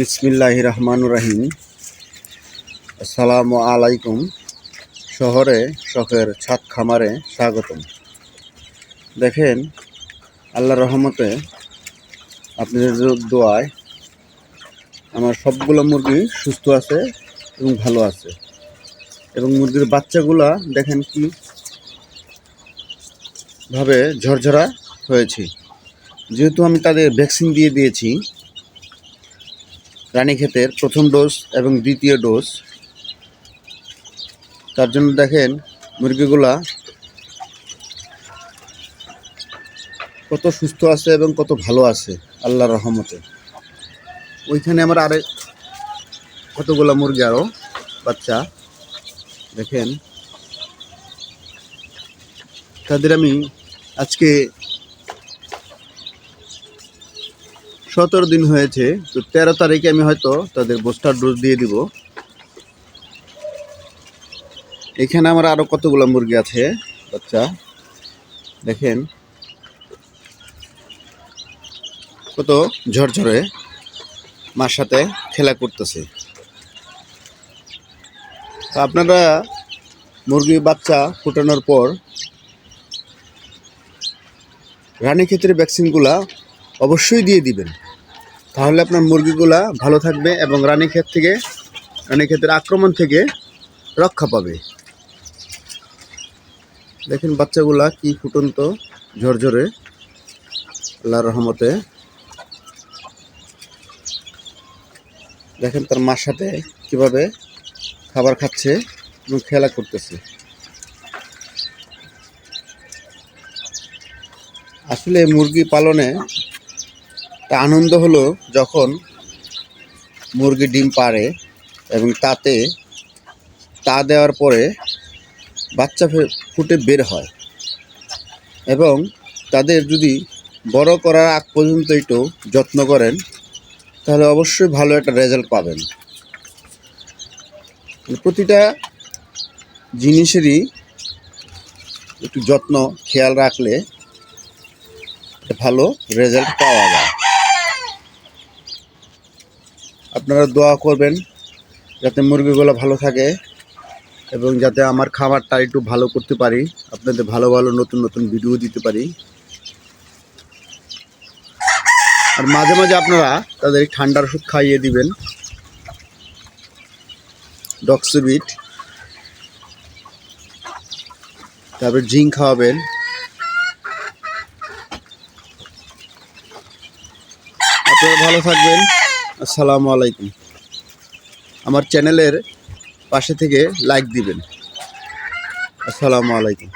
বিসমিল্লাহ রহমান রাহিম আসসালামু আলাইকুম। শহরে শখের ছাদ খামারে স্বাগতম। দেখেন আল্লাহ রহমতে আপনাদের দোয়ায় আমার সবগুলো মুরগি সুস্থ আছে এবং ভালো আছে। এবং মুরগির বাচ্চাগুলা দেখেন কি ভাবে ঝরঝরা হয়েছে। যেহেতু আমি তাদের ভ্যাকসিন দিয়ে দিয়েছি রানীক্ষেতের প্রথম ডোজ এবং দ্বিতীয় ডোজ তার জন্য দেখেন মুরগিগুলা কত সুস্থ আছে এবং কত ভালো আছে, আল্লাহর রহমতে। ওইখানে আমার আরে কতগুলা মুরগি আরও বাচ্চা। দেখেন। তাদের আমি আজকে সতেরো দিন হয়েছে, তো তেরো তারিখে আমি হয়তো তাদের বুস্টার ডোজ দিয়ে দিব। এখানে আমার আরও কতগুলো মুরগি আছে, বাচ্চা? দেখেন। কত ঝরঝরে মার সাথে খেলা করতেছে। আপনারা মুরগি বাচ্চা ফুটানোর পর রানীক্ষেতের ভ্যাকসিনগুলা অবশ্যই দিয়ে দিবেন। তাহলে আপনার মুরগিগুলা ভালো থাকবে এবং রানীক্ষেত থেকে রানীক্ষেতের আক্রমণ থেকে রক্ষা পাবে। দেখেন বাচ্চাগুলা কি ফুটন্ত, ঝরঝরে, আল্লাহর রহমতে। দেখেন তার মার সাথে কীভাবে খাবার খাচ্ছে এবং খেলা করতেছে। আসলে মুরগি পালনে একটা আনন্দ হলো যখন মুরগি ডিম পাড়ে এবং তাতে তা দেওয়ার পরে বাচ্চা ফুটে বের হয়। এবং তাদের যদি বড় করার আগ পর্যন্ত একটু যত্ন করেন, তাহলে অবশ্যই ভালো একটা রেজাল্ট পাবেন। প্রতিটা জিনিসেরই একটু যত্ন, খেয়াল রাখলে ভালো রেজাল্ট পাওয়া যায়। আপনারা দোয়া করবেন যাতে মুরগিগুলো ভালো থাকে এবং যাতে আমার খাবারটা একটু ভালো করতে পারি, আপনাদের ভালো ভালো নতুন নতুন ভিডিও দিতে পারি। আর মাঝে মাঝে আপনারা তাদের ঠান্ডার ওষুধ খাইয়ে দিবেন। ডক্সিবিট তারপর জিঙ্ক খাওয়াবেন। আপনারা ভালো থাকবেন। আসসালামু আলাইকুম। আমার চ্যানেলের পাশে থেকে লাইক দিবেন। আসসালামু আলাইকুম।